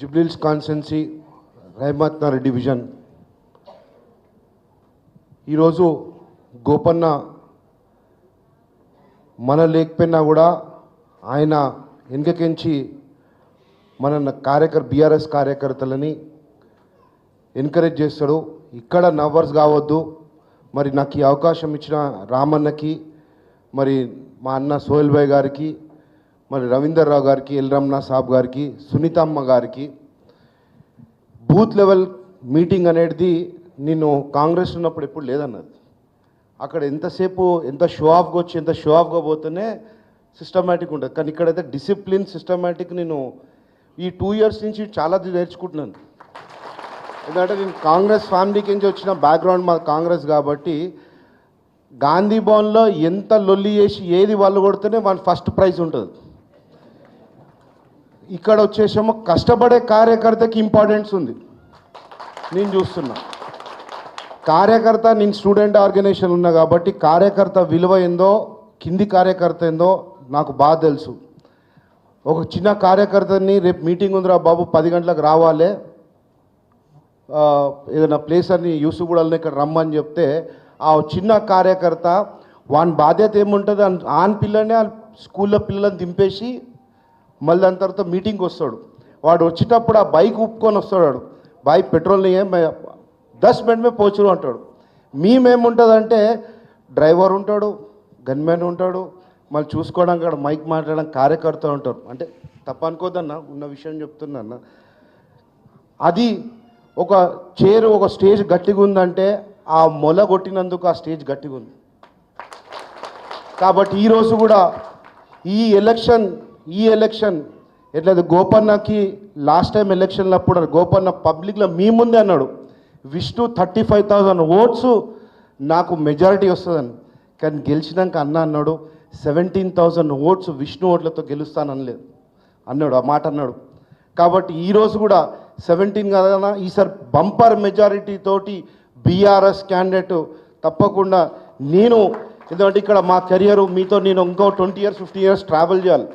జుబ్లీల్స్ constituency Rahmat Nagar division ఈరోజు గోపన్న మన లేకపోయినా కూడా ఆయన వెనుకకించి మన కార్యకర్ బీఆర్ఎస్ కార్యకర్తలని ఎంకరేజ్ చేస్తాడు. ఇక్కడ నవ్వర్స్ కావద్దు. మరి నాకు ఈ అవకాశం ఇచ్చిన రామన్నకి మరి మా అన్న సోహెల్ భాయ్ గారికి మరి రవీందర్ రావు గారికి ఎల్ రమణ సాబ్ గారికి సునీతమ్మ గారికి బూత్ లెవెల్ మీటింగ్ అనేది నేను కాంగ్రెస్ ఉన్నప్పుడు ఎప్పుడు లేదన్నది. అక్కడ ఎంతసేపు ఎంత షో ఆఫ్గా వచ్చి ఎంత షో ఆఫ్గా పోతేనే సిస్టమేటిక్ ఉంటుంది. కానీ ఇక్కడైతే డిసిప్లిన్ సిస్టమేటిక్ నేను ఈ టూ ఇయర్స్ నుంచి చాలా నేర్చుకుంటున్నాను. ఎందుకంటే నేను కాంగ్రెస్ ఫ్యామిలీకి నుంచి వచ్చిన బ్యాక్గ్రౌండ్ మా కాంగ్రెస్ కాబట్టి గాంధీ భవన్లో ఎంత లొల్లి చేసి ఏది వాళ్ళు కొడితేనే మన ఫస్ట్ ప్రైజ్ ఉంటుంది. ఇక్కడ వచ్చేసేమో కష్టపడే కార్యకర్తకి ఇంపార్టెన్స్ ఉంది. నేను చూస్తున్నా. కార్యకర్త నేను స్టూడెంట్ ఆర్గనైజేషన్ ఉన్నా కాబట్టి కార్యకర్త విలువ ఏందో కింది కార్యకర్త ఏందో నాకు బాగా తెలుసు. ఒక చిన్న కార్యకర్తని రేపు మీటింగ్ ఉందిరా బాబు పది గంటలకు రావాలి. ఏదైనా ప్లేస్ అని యూసుగూడల్ని ఇక్కడ రమ్మని చెప్తే ఆ చిన్న కార్యకర్త వాని బాధ్యత ఏముంటుంది? ఆన్ పిల్లనే ఆ స్కూల్లో పిల్లలను దింపేసి మళ్ళీ దాని తర్వాత మీటింగ్కి వస్తాడు. వాడు వచ్చేటప్పుడు ఆ బైక్ ఉప్పుకొని వస్తాడు బాయ్ బైక్ పెట్రోల్ ఏం దస్ మినిట్ మే పోచురు అంటాడు. మేమేముంటుందంటే డ్రైవర్ ఉంటాడు గన్మెన్ ఉంటాడు మళ్ళీ చూసుకోవడానికి అక్కడ మైక్ మాట్లాడడం కార్యకర్త ఉంటారు. అంటే తప్ప అనుకోదన్న ఉన్న విషయం చెప్తున్నా అది ఒక చైర్ ఒక స్టేజ్ గట్టిగా ఉందంటే ఆ మొల కొట్టినందుకు ఆ స్టేజ్ గట్టిగా ఉంది. కాబట్టి ఈరోజు కూడా ఈ ఎలక్షన్ ఈ ఎలక్షన్ ఎట్లయితే గోపన్నకి లాస్ట్ టైం ఎలక్షన్లో అప్పుడు గోపన్న పబ్లిక్లో మీ ముందే అన్నాడు Vishnu thirty five thousand votes నాకు మెజారిటీ వస్తుందని. కానీ గెలిచినాక అన్న అన్నాడు సెవెంటీన్ థౌజండ్ ఓట్స్ విష్ణు ఓట్లతో గెలుస్తాననలేదు. అన్నాడు ఆ మాట అన్నాడు. కాబట్టి ఈరోజు కూడా సెవెంటీన్ కదా ఈసారి బంపర్ మెజారిటీ తోటి బీఆర్ఎస్ క్యాండిడేట్ తప్పకుండా నేను ఎందుకంటే ఇక్కడ మా కెరియర్ మీతో నేను ఇంకో twenty years fifty years travel చేయాలి.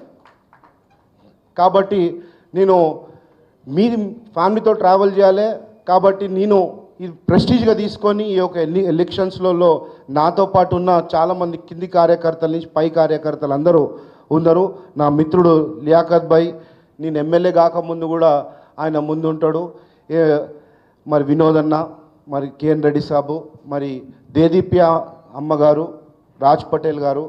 కాబట్టి నేను మీ ఫ్యామిలీతో ట్రావెల్ చేయాలి. కాబట్టి నేను ఇది ప్రెస్టీజ్గా తీసుకొని ఈ యొక్క ఎన్ని ఎలక్షన్స్లలో నాతో పాటు ఉన్న చాలామంది కింది కార్యకర్తల నుంచి పై కార్యకర్తలు అందరూ ఉన్నారు. నా మిత్రుడు లియాఖత్ భాయ్ నేను ఎమ్మెల్యే కాకముందు కూడా ఆయన ముందు ఉంటాడు ఏ మరి వినోద్ అన్న మరి కేఎన్ రెడ్డి సాబు మరి దేదీప్య అమ్మగారు రాజ్ పటేల్ గారు.